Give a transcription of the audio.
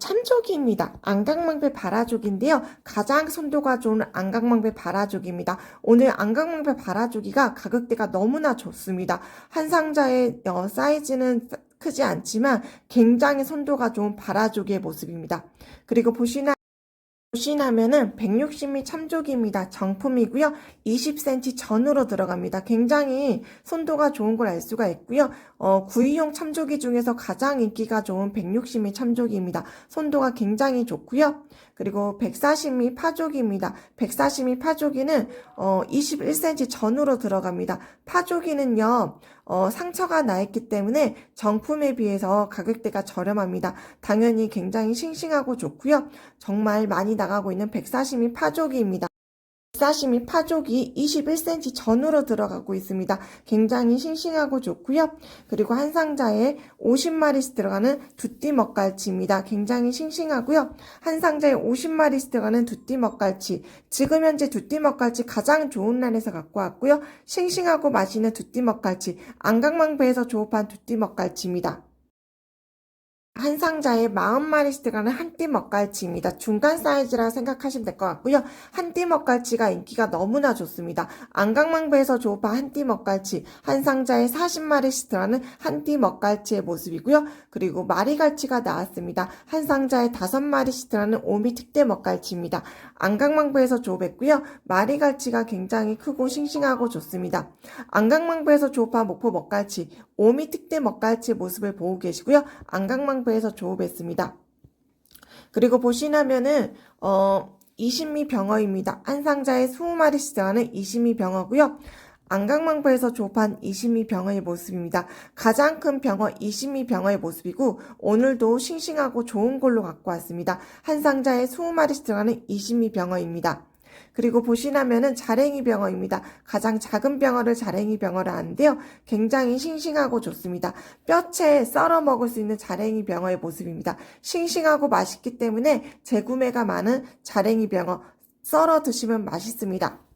참조기입니다. 안강망배 바라조기인데요. 가장 손도가 좋은 안강망배 바라조기입니다. 오늘 안강망배 바라조기가 가격대가 너무나 좋습니다. 한 상자의 어, 사이즈는 크지 않지만 굉장히 손도가 좋은 바라조기의 모습입니다. 그리고 보시나 보시나면은 160mm 참조기입니다. 정품이고요. 20cm 전으로 들어갑니다. 굉장히 손도가 좋은 걸 알 수가 있고요. 어, 구이용 참조기 중에서 가장 인기가 좋은 160mm 참조기입니다. 손도가 굉장히 좋고요. 그리고 140mm 파조기입니다. 140mm 파조기는 어, 21cm 전으로 들어갑니다. 파조기는요. 어, 상처가 나 있기 때문에 정품에 비해서 가격대가 저렴합니다. 당연히 굉장히 싱싱하고 좋고요. 정말 많이 나가고 있는 140mm 파조기입니다. 140mm 파조기 21cm 전으로 들어가고 있습니다. 굉장히 싱싱하고 좋고요. 그리고 한 상자에 50마리씩 들어가는 두띠 먹갈치입니다. 굉장히 싱싱하고요. 한 상자에 50마리씩 들어가는 두띠 먹갈치. 지금 현재 두띠 먹갈치 가장 좋은 날에서 갖고 왔고요. 싱싱하고 맛있는 두띠 먹갈치. 안강망배에서 조업한 두띠 먹갈치입니다. 한 상자에 40마리씩 들어가는 한 띠 먹갈치입니다. 중간 사이즈라 생각하시면 될 것 같고요. 한 띠 먹갈치가 인기가 너무나 좋습니다. 안강망배에서 조업한 한띠 먹갈치, 한 상자에 40마리씩 들어가는 한 띠 먹갈치의 모습이고요. 그리고 마리갈치가 나왔습니다. 한 상자에 5마리씩 들어가는 오미 특대 먹갈치입니다. 안강망배에서 조업했고요. 마리갈치가 굉장히 크고 싱싱하고 좋습니다. 안강망배에서 조업한 목포 먹갈치, 오미 특대 먹갈치의 모습을 보고 계시고요. 안강망 배에서 조업했습니다. 그리고 보시나면은 어 20미 병어입니다. 한 상자에 20마리씩 들어가는 20미 병어고요. 안강망배에서 조업한 20미 병어의 모습입니다. 가장 큰 병어 20미 병어의 모습이고 오늘도 싱싱하고 좋은 걸로 갖고 왔습니다. 한 상자에 20마리씩 들어가는 20미 병어입니다. 그리고 보시나면은 자랭이 병어입니다. 가장 작은 병어를 자랭이 병어라 하는데요. 굉장히 싱싱하고 좋습니다. 뼈채 썰어 먹을 수 있는 자랭이 병어의 모습입니다. 싱싱하고 맛있기 때문에 재구매가 많은 자랭이 병어 썰어 드시면 맛있습니다.